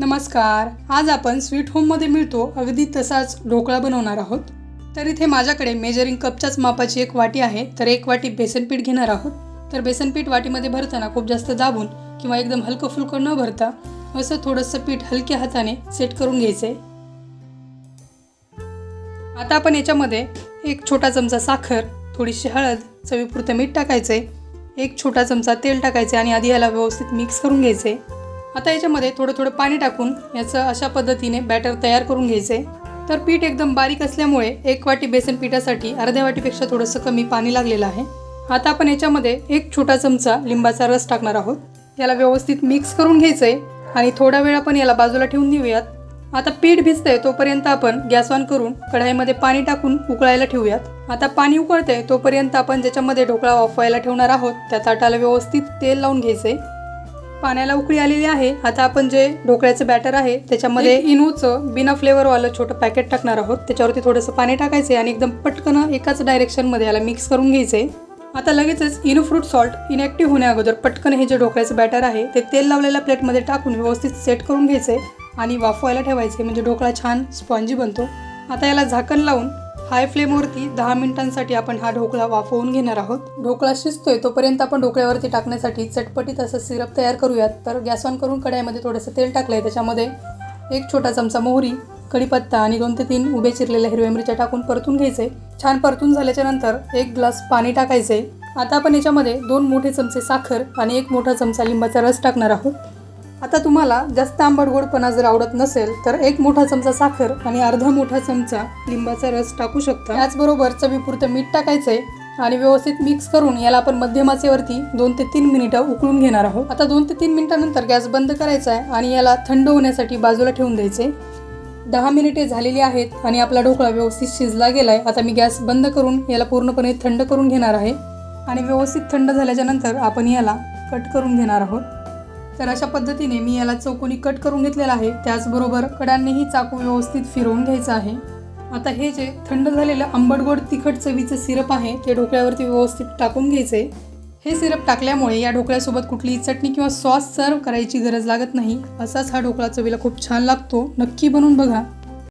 नमस्कार आज आपण स्वीट होममध्ये मिळतो अगदी तसाच ढोकळा बनवणार आहोत. तर इथे माझ्याकडे मेजरिंग कपच्याच मापाची एक वाटी आहे तर एक वाटी बेसनपीठ घेणार आहोत. तर बेसनपीठ वाटीमध्ये भरताना खूप जास्त दाबून किंवा एकदम हलकं फुलकं न भरता असं थोडंसं पीठ हलक्या हाताने सेट करून घ्यायचं. आहे आता आपण याच्यामध्ये एक छोटा चमचा साखर थोडीशी हळद चवीपुरतं मीठ टाकायचं आहे एक छोटा चमचा तेल टाकायचं आणि आधी याला व्यवस्थित मिक्स करून घ्यायचं. आहे आता याच्यामध्ये थोडं थोडं पाणी टाकून याचं अशा पद्धतीने बॅटर तयार करून घ्यायचं. आहे तर पीठ एकदम बारीक असल्यामुळे एक वाटी बेसन पिठासाठी अर्ध्या वाटीपेक्षा थोडंसं कमी पाणी लागलेलं आहे. आता आपण याच्यामध्ये एक छोटा चमचा लिंबाचा रस टाकणार आहोत. याला व्यवस्थित मिक्स करून घ्यायचं आहे आणि थोडा वेळ आपण याला बाजूला ठेवून देऊयात. आता पीठ भिजतंय तोपर्यंत आपण गॅस ऑन करून कढाईमध्ये पाणी टाकून उकळायला ठेवूयात. आता पाणी उकळतंय तोपर्यंत आपण ज्याच्यामध्ये ढोकळा वाफवायला ठेवणार आहोत त्या ताटाला व्यवस्थित तेल लावून घ्यायचंय. पाण्याला उकळी आलेली आहे. आता आपण जे ढोकळ्याचं बॅटर आहे त्याच्यामध्ये इनोचं बिना फ्लेवरवालं छोटं पॅकेट टाकणार आहोत. त्याच्यावरती थोडंसं पाणी टाकायचं आणि एकदम पटकन एकाच डायरेक्शनमध्ये याला मिक्स करून घ्यायचंय. आता लगेचच इनो फ्रूट सॉल्ट इनॅक्टिव्ह होण्या अगोदर पटकन हे जे ढोकळ्याचं बॅटर आहे ते तेल लावलेल्या प्लेटमध्ये टाकून व्यवस्थित सेट करून घ्यायचंय आणि वाफवायला ठेवायचे म्हणजे ढोकळा छान स्पॉन्जी बनतो. आता याला झाकण लावून हाय फ्लेमवरती दहा मिनिटांसाठी आपण हा ढोकळा वाफवून घेणार आहोत. ढोकळा शिजतोय तोपर्यंत आपण ढोकळ्यावरती टाकण्यासाठी चटपटीत असं सिरप तयार करूयात. तर गॅस ऑन करून कढाईमध्ये थोडंसं तेल टाकलंय. त्याच्यामध्ये एक छोटा चमचा मोहरी कढीपत्ता आणि दोन ते तीन उभे चिरलेल्या हिरव्या मिरच्या टाकून परतून घ्यायचे. छान परतून झाल्याच्यानंतर एक ग्लास पाणी टाकायचे. आता आपण याच्यामध्ये दोन मोठे चमचे साखर आणि एक मोठा चमचा लिंबाचा रस टाकणार आहोत. आता तुम्हाला जास्त आंबट गोडपणा जर आवडत नसेल तर एक मोठा चमचा साखर आणि अर्धा मोठा चमचा लिंबाचा रस टाकू शकता. त्याचबरोबर चवीपुरतं मीठ टाकायचंय आणि व्यवस्थित मिक्स करून याला आपण मध्यमाचेवरती दोन ते तीन मिनिटं उकळून घेणार आहोत. आता दोन ते तीन मिनिटानंतर गॅस बंद करायचा आहे आणि याला थंड होण्यासाठी बाजूला ठेवून द्यायचे. दहा मिनिटे झालेली आहेत आणि आपला ढोकळा व्यवस्थित शिजला गेलाय. आता मी गॅस बंद करून याला पूर्णपणे थंड करून घेणार आहे. आणि व्यवस्थित थंड झाल्याच्यानंतर आपण याला कट करून घेणार आहोत. तर अशा पद्धतीने मी याला चौकोनी कट करून घेतलेला आहे. त्याचबरोबर कडांनीही चाकू व्यवस्थित फिरवून घ्यायचं आहे. आता हे जे थंड झालेलं आंबट गोड तिखट चवीचं सिरप आहे ते ढोकळ्यावरती व्यवस्थित टाकून घ्यायचे. हे सिरप टाकल्यामुळे या ढोकळ्यासोबत कुठलीही चटणी किंवा सॉस सर्व करायची गरज लागत नाही. असाच हा ढोकळा चवीला खूप छान लागतो. नक्की बनवून बघा.